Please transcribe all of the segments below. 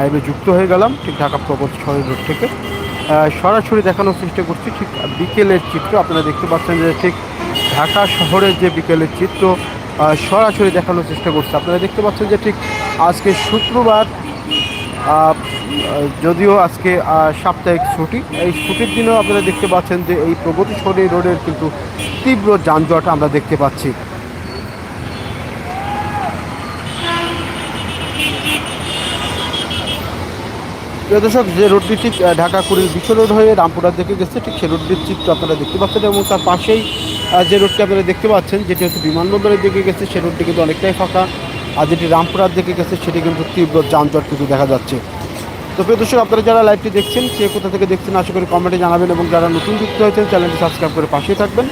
লাইভে যুক্ত হয়ে গেলাম, ঠিক ঢাকা প্রগত শহরের রোড থেকে। সরাসরি দেখানোর চেষ্টা করছি, ঠিক বিকেলের চিত্র। আপনারা দেখতে পাচ্ছেন যে ঠিক ঢাকা শহরের যে বিকেলের চিত্র সরাসরি দেখানোর চেষ্টা করছি। আপনারা দেখতে পাচ্ছেন যে ঠিক আজকে শুক্রবার যদিও আজকে সাপ্তাহিক ছুটি। এই ছুটির দিনেও আপনারা দেখতে পাচ্ছেন যে এই প্রগতি শহরের রোডের কিন্তু তীব্র যানজট আমরা দেখতে পাচ্ছি। প্রিয় দর্শক, যে রোডটি ঠিক ঢাকা কুড়ির বিশ্ব রোড হয়ে রামপুরার দিকে গেছে, ঠিক সে রোডটির চিত্র আপনারা দেখতে পাচ্ছেন এবং তার পাশেই যে রোডটি আপনারা দেখতে পাচ্ছেন, যেটি হচ্ছে বিমানবন্দরের দিকে গেছে সে রোডটি কিন্তু অনেকটাই ফাঁকা। আর যেটি রামপুরার দিকে গেছে, সেটি কিন্তু তীব্র যানজট কিন্তু দেখা যাচ্ছে। তো প্রিয় দর্শক, আপনারা যারা লাইভটি দেখছেন, কে কোথা থেকে দেখছেন, আশা করি কমেন্টে জানাবেন এবং যারা নতুন যুক্ত হয়েছেন, চ্যানেলটি সাবস্ক্রাইব করে পাশেই থাকবেন।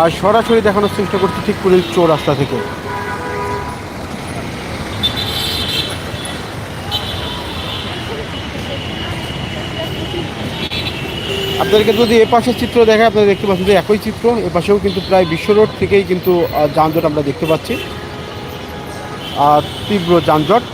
আর সরাসরি দেখানোর চেষ্টা করছি ঠিক কুড়ির চৌ রাস্তা থেকে। আপনাদেরকে যদি এ পাশের চিত্র দেখায়, আপনারা দেখতে পাচ্ছেন যে একই চিত্র, এ পাশেও কিন্তু প্রায় বিশ্ব রোড থেকেই কিন্তু যানজট আমরা দেখতে পাচ্ছি। আর তীব্র যানজট।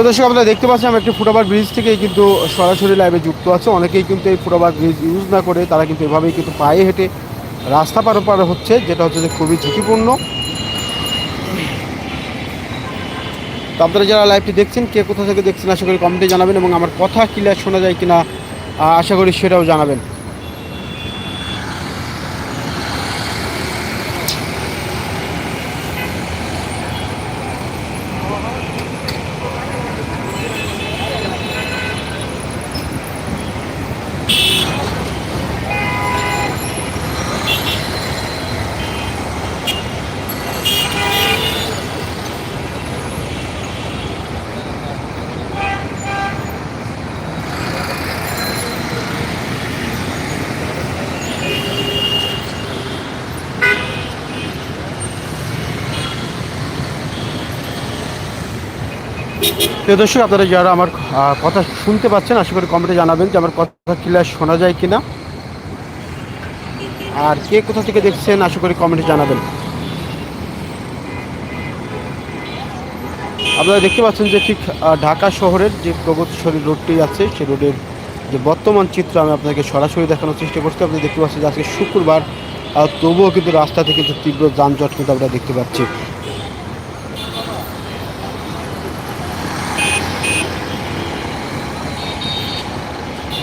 প্রিয় দর্শক, আপনারা দেখতে পাচ্ছেন আমরা একটি ফুটওভার ব্রিজ থেকেই কিন্তু সরাসরি লাইভে যুক্ত আছে। অনেকেই কিন্তু এই ফুটওভার ব্রিজ ইউজ না করে তারা কিন্তু এভাবেই কিন্তু পায়ে হেঁটে রাস্তা পার পার হচ্ছে, যেটা হচ্ছে যে খুবই ঝুঁকিপূর্ণ। তো আপনারা যারা লাইভটি দেখছেন, কে কোথা থেকে দেখছেন, আশা করি কমেন্টে জানাবেন এবং আমার কথা ক্লিয়ার শোনা যায় কিনা আশা করি সেটাও জানাবেন। প্রিয় দর্শক, আপনারা যারা আমার কথা শুনতে পাচ্ছেন, আশা করি কমেন্টে জানাবেন যে আমার কথা ক্লিয়ার শোনা যায় কিনা। আর কে কোথা থেকে দেখছেন, আশা করি কমেন্টে জানাবেন। আপনারা দেখতে পাচ্ছেন যে ঠিক ঢাকা শহরের যে প্রগতিশালী রোডটি আছে, সেই রোডের যে বর্তমান চিত্র আমি আপনাকে সরাসরি দেখানোর চেষ্টা করছি। আপনি দেখতে পাচ্ছেন যে আজকে শুক্রবার তবুও কিন্তু রাস্তাতে কিন্তু তীব্র যানজট কিন্তু আমরা দেখতে পাচ্ছি।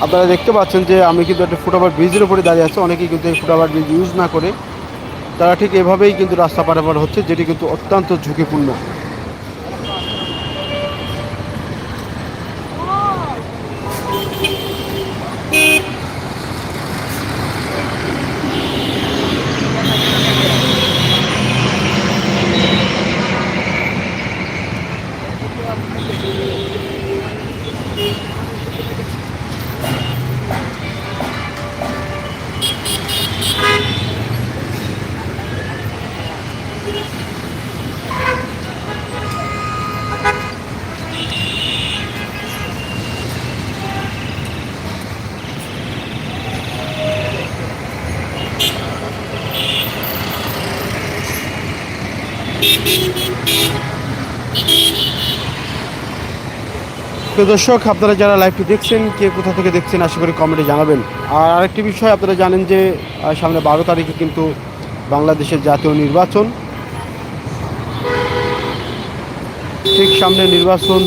আপনারা দেখতে পাচ্ছেন যে আমি কিন্তু একটা ফুটওভার ব্রিজের উপরে দাঁড়িয়ে আছি। অনেকেই কিন্তু এই ফুটওভার ব্রিজ ইউজ না করে। তারা ঠিক এভাবেই কিন্তু রাস্তা পারাপার হচ্ছে, যেটি কিন্তু অত্যন্ত ঝুঁকিপূর্ণ। তো দর্শক, আপনারা যারা লাইভটি দেখছেন, কে কোথা থেকে দেখছেন, আশা করি কমেন্টে জানাবেন। আর আরেকটি বিষয় আপনারা জানেন যে সামনে বারো তারিখে কিন্তু বাংলাদেশের জাতীয় নির্বাচন। ঠিক সামনে নির্বাচন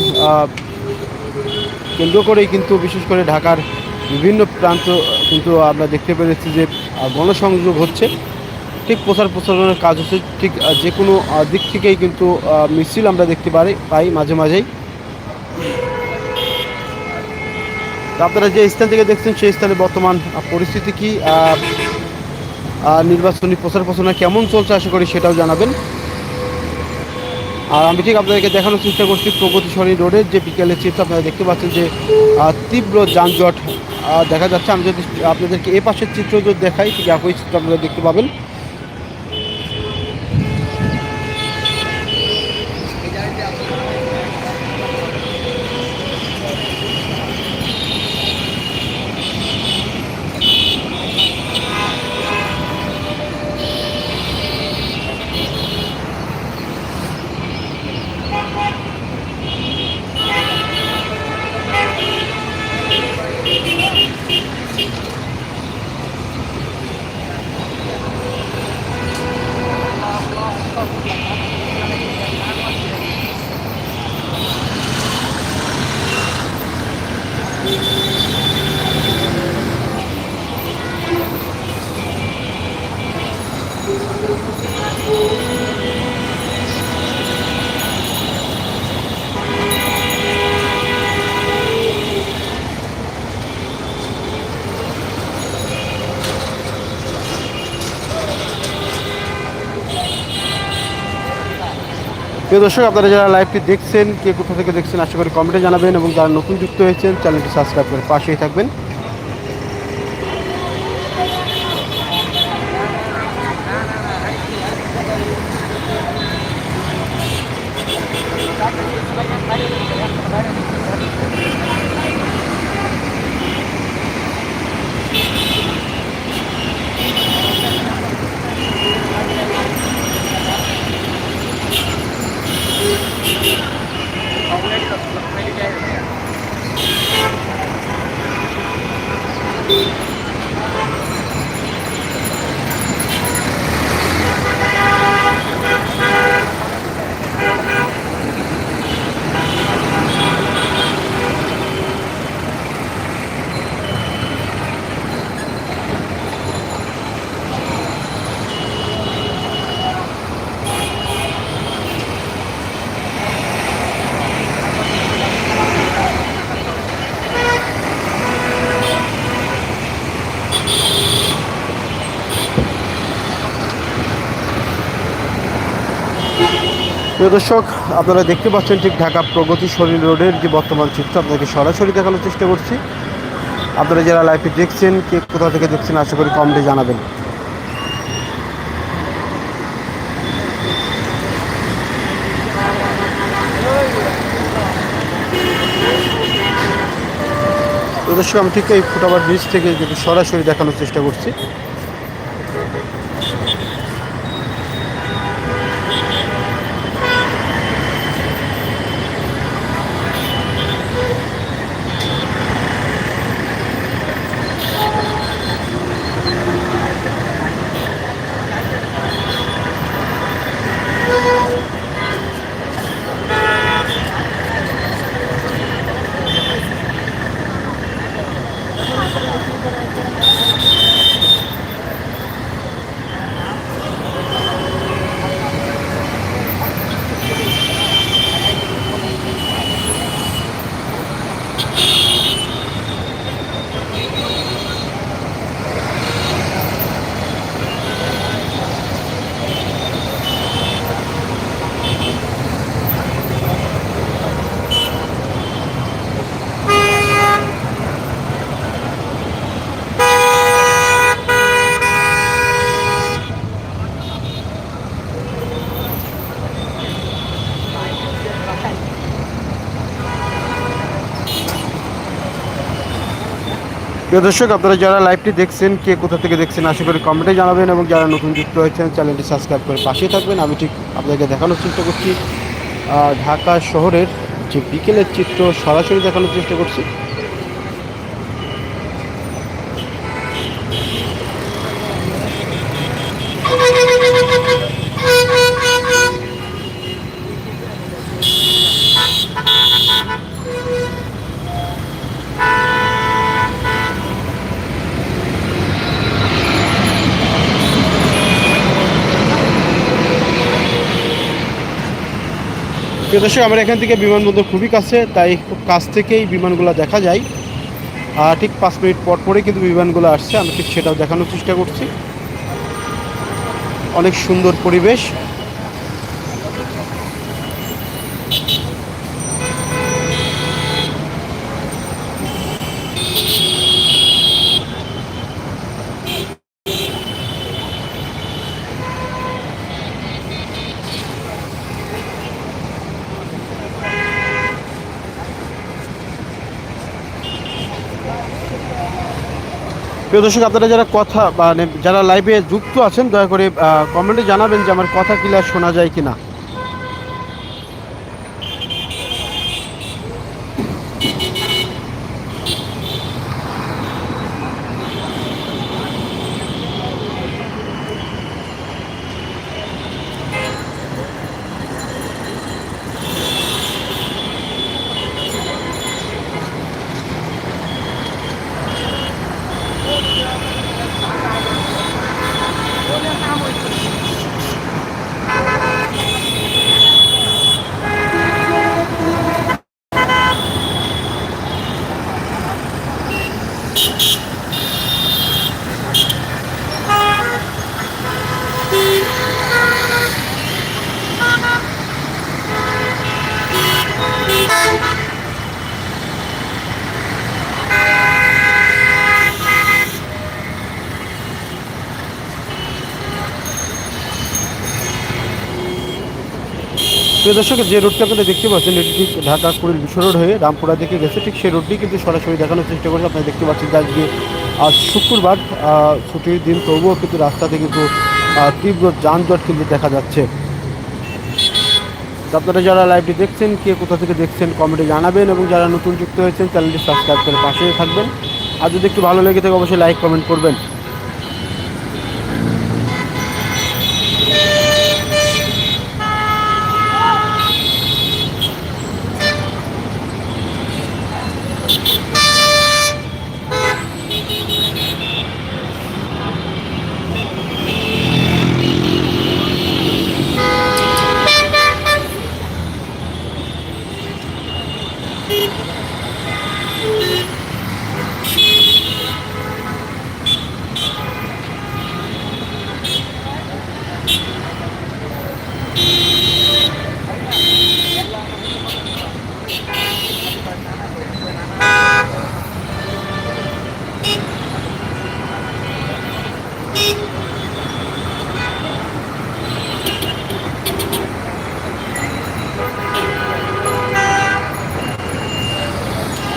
কেন্দ্র করেই কিন্তু, বিশেষ করে ঢাকার বিভিন্ন প্রান্ত কিন্তু আমরা দেখতে পেরেছি যে গণসংযোগ হচ্ছে। ঠিক প্রচার প্রচারণের কাজ হচ্ছে, ঠিক যে কোনো দিক থেকেই কিন্তু মিছিল আমরা দেখতে পারি, পাই মাঝে মাঝেই। আপনারা যে স্থান থেকে দেখছেন সেই স্থানে বর্তমান পরিস্থিতি কি? আহ, নির্বাচনী প্রচার প্রচারণা কেমন চলছে আশা করি সেটাও জানাবেন। আর আমি ঠিক আপনাদেরকে দেখানোর চেষ্টা করছি প্রগতিশরী রোডের যে বিকেলের চিত্র আপনারা দেখতে পাচ্ছেন যে তীব্র যানজট দেখা যাচ্ছে। আমি যদি আপনাদেরকে এ পাশের চিত্র যদি দেখাই ঠিক একই চিত্র আপনারা দেখতে পাবেন। প্রিয় দর্শক, আপনারা যারা লাইভটি দেখছেন, কে কোথা থেকে দেখছেন, আশা করি কমেন্টে জানাবেন এবং যারা নতুন যুক্ত হয়েছেন চ্যানেলটি সাবস্ক্রাইব করে পাশেই থাকবেন। প্রিয় দর্শক, আপনারা দেখতে পাচ্ছেন ঠিক ঢাকা প্রগতি শরীর রোডের যে বর্তমান চিত্র আপনাকে সরাসরি দেখানোর চেষ্টা করছি। আপনারা যারা লাইভে দেখছেন, কে কোথা থেকে দেখছেন, আশা করি কমেন্টে জানাবেন। দর্শক, আমি ঠিক এই ফুটাবার ব্রিজ থেকে সরাসরি দেখানোর চেষ্টা করছি। প্রিয় দর্শক, আপনারা যারা লাইভটি দেখছেন, কে কোথা থেকে দেখছেন, আশা করি কমেন্টে জানাবেন এবং যারা নতুন যুক্ত হয়েছেন, চ্যানেলটি সাবস্ক্রাইব করে পাশে থাকবেন। আমি ঠিক আপনাদেরকে দেখানোর চেষ্টা করছি। ঢাকা শহরের যে বিকেলের চিত্র, সরাসরি দেখানোর চেষ্টা করছি। প্রিয় দর্শক, আমার এখান থেকে বিমানবন্দর খুবই কাছে, তাই খুব কাছ থেকেই বিমানগুলো দেখা যায়। আর ঠিক পাঁচ মিনিট পর পরে কিন্তু বিমানগুলো আসছে। আমি ঠিক সেটাও দেখানোর চেষ্টা করছি। অনেক সুন্দর পরিবেশ। প্রিয় দর্শক, আপনারা যারা কথা মানে যারা লাইভে যুক্ত আছেন, দয়া করে কমেন্টে জানাবেন যে আমার কথা ক্লিয়ার শোনা যায় কিনা। প্রিয় দর্শক, যে রোডটা আপনারা দেখতে পাচ্ছেন, এটি ঠিক ঢাকা কুড়ির বিশ্ব রোড হয়ে রামপুরা দিকে গেছে। ঠিক সেই রোডটি কিন্তু সরাসরি দেখানোর চেষ্টা করছে। আপনারা দেখতে পাচ্ছেন আজকে, আজ শুক্রবার ছুটির দিন তবুও কিন্তু রাস্তাতে কিন্তু তীব্র যানজট কিন্তু দেখা যাচ্ছে। আপনারা যারা লাইভটি দেখছেন, কে কোথা থেকে দেখছেন, কমেন্টে জানাবেন এবং যারা নতুন যুক্ত হয়েছেন, চ্যানেলটি সাবস্ক্রাইব করে পাশেই থাকবেন। আর যদি একটু ভালো লেগে থাকে, অবশ্যই লাইক, কমেন্ট করবেন।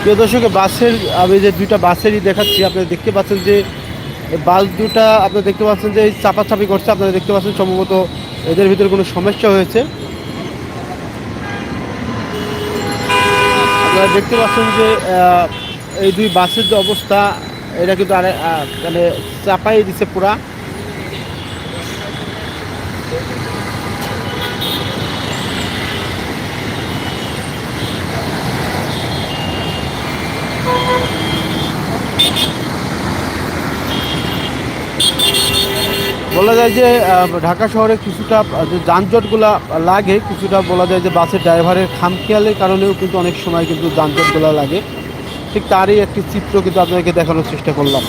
প্রিয় দর্শক, বাসের, আমি যে দুইটা বাসেরই দেখাচ্ছি, আপনারা দেখতে পাচ্ছেন যে বাস দুটা, আপনারা দেখতে পাচ্ছেন যে চাপাচাপি করছে, আপনারা দেখতে পাচ্ছেন সম্ভবত এদের ভিতরে কোনো সমস্যা হয়েছে। আপনারা দেখতে পাচ্ছেন যে এই দুই বাসের যে অবস্থা, এটা কিন্তু মানে চাপাই দিছে পুরা। বলা যায় যে ঢাকা শহরে কিছুটা যে যানজটগুলা লাগে, কিছুটা বলা যায় যে বাসের ড্রাইভারের খামখেয়ালের কারণেও কিন্তু অনেক সময় কিন্তু যানজটগুলো লাগে। ঠিক তারই একটি চিত্র কিন্তু আপনাদেরকে দেখানোর চেষ্টা করলাম।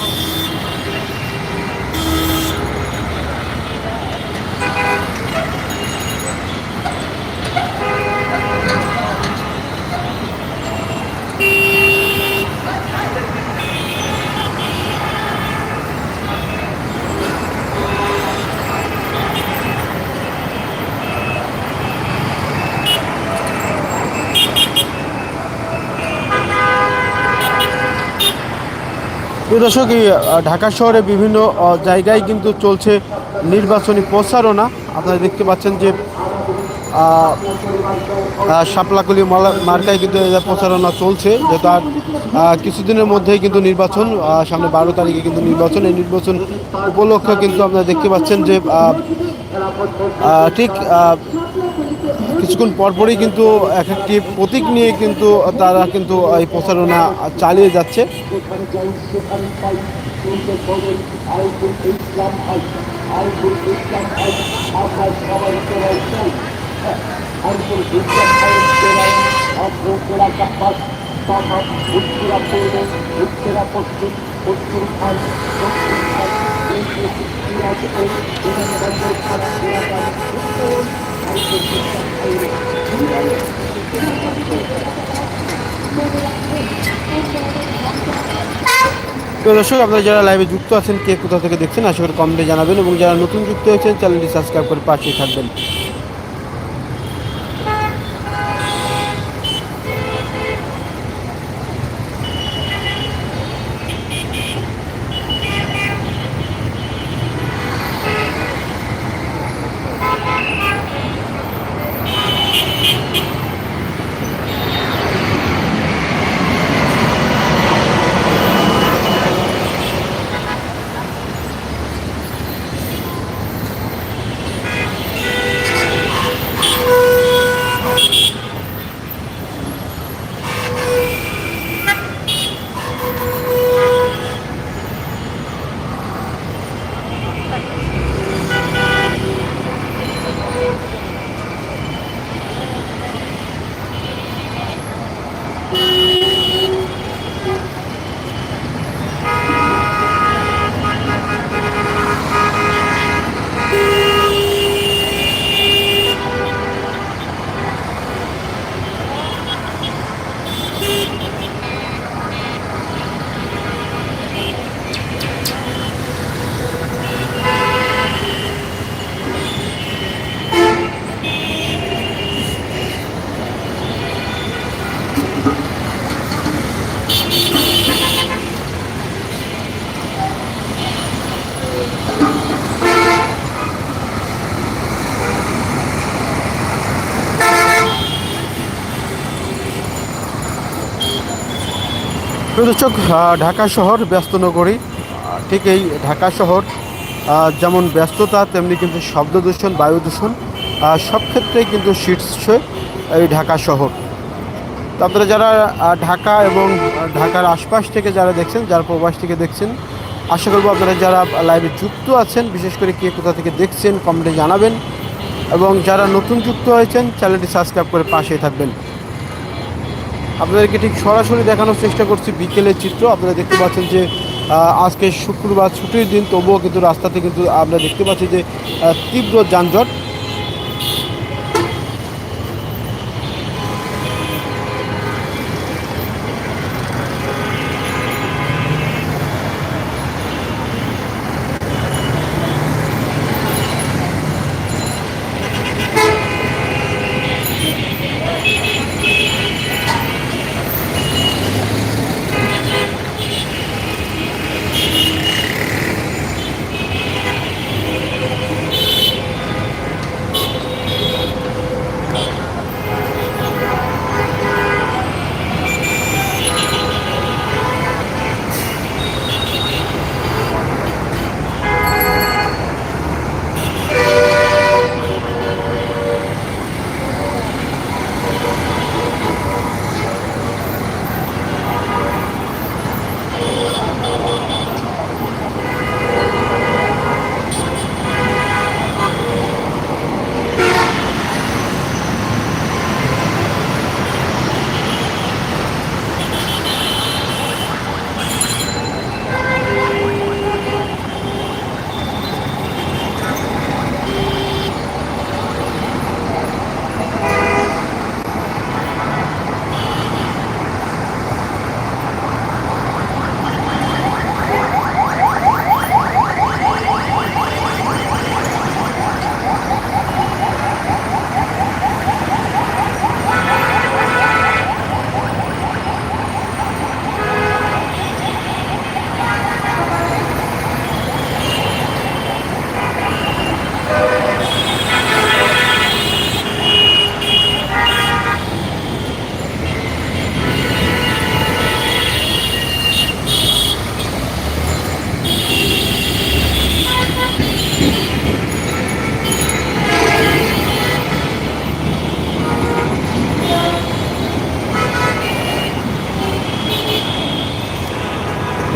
দর্শক ঢাকা শহরে বিভিন্ন জায়গায় কিন্তু চলছে নির্বাচনী প্রচারণা। আপনারা দেখতে পাচ্ছেন যে শাপলাকলি মার্কায় কিন্তু প্রচারণা চলছে। যে তার কিছুদিনের মধ্যেই কিন্তু নির্বাচন সামনে বারো তারিখে কিন্তু নির্বাচন। এই নির্বাচন উপলক্ষে কিন্তু আপনারা দেখতে পাচ্ছেন যে ঠিক কিছুক্ষণ পরপরই কিন্তু এক একটি প্রতীক নিয়ে কিন্তু তারা কিন্তু এই প্রচারণা চালিয়ে যাচ্ছে। তো দর্শক, আপনারা যারা লাইভে যুক্ত আছেন, কে কোথা থেকে দেখছেন, আশা করি কমেন্টে জানাবেন এবং যারা নতুন যুক্ত হয়েছেন চ্যানেলটি সাবস্ক্রাইব করে পাশেই থাকবেন। দর্শক ঢাকা শহর ব্যস্ত নগরী ঠিক এই ঢাকা শহর যেমন ব্যস্ততা, তেমনি কিন্তু শব্দ দূষণ, বায়ু দূষণ সব ক্ষেত্রেই কিন্তু শীর্ষে এই ঢাকা শহর। তো আপনারা যারা ঢাকা এবং ঢাকার আশপাশ থেকে যারা দেখছেন, যারা প্রবাস থেকে দেখছেন, আশা করব আপনারা যারা লাইভে যুক্ত আছেন, বিশেষ করে কে কোথা থেকে দেখছেন, কমেন্টে জানাবেন এবং যারা নতুন যুক্ত হয়েছেন, চ্যানেলটি সাবস্ক্রাইব করে পাশেই থাকবেন। আপনাদেরকে ঠিক সরাসরি দেখানোর চেষ্টা করছি বিকেলের চিত্র। আপনারা দেখতে পাচ্ছেন যে আজকে শুক্রবার ছুটির দিন, তবুও কিন্তু রাস্তাতে কিন্তু আমরা দেখতে পাচ্ছি যে তীব্র যানজট।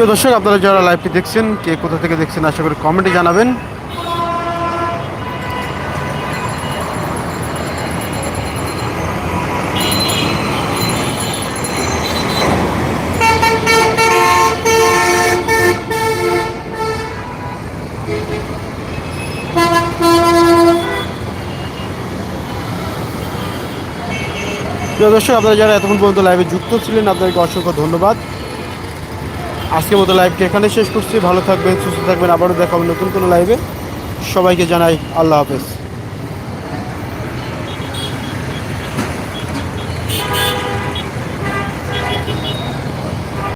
দর্শক, আপনারা যারা লাইভটি দেখছেন, কে কোথা থেকে দেখছেন, আশা করি কমেন্টে জানাবেন। দর্শক, আপনারা যারা এতক্ষণ পর্যন্ত লাইভে যুক্ত ছিলেন, আপনাদেরকে অসংখ্য ধন্যবাদ। আজকের মতো লাইভটি এখানে শেষ করছি। ভালো থাকবেন, সুস্থ থাকবেন। আবারও দেখা হবে নতুন কোনো লাইভে সবাইকে জানাই আল্লাহ হাফেজ।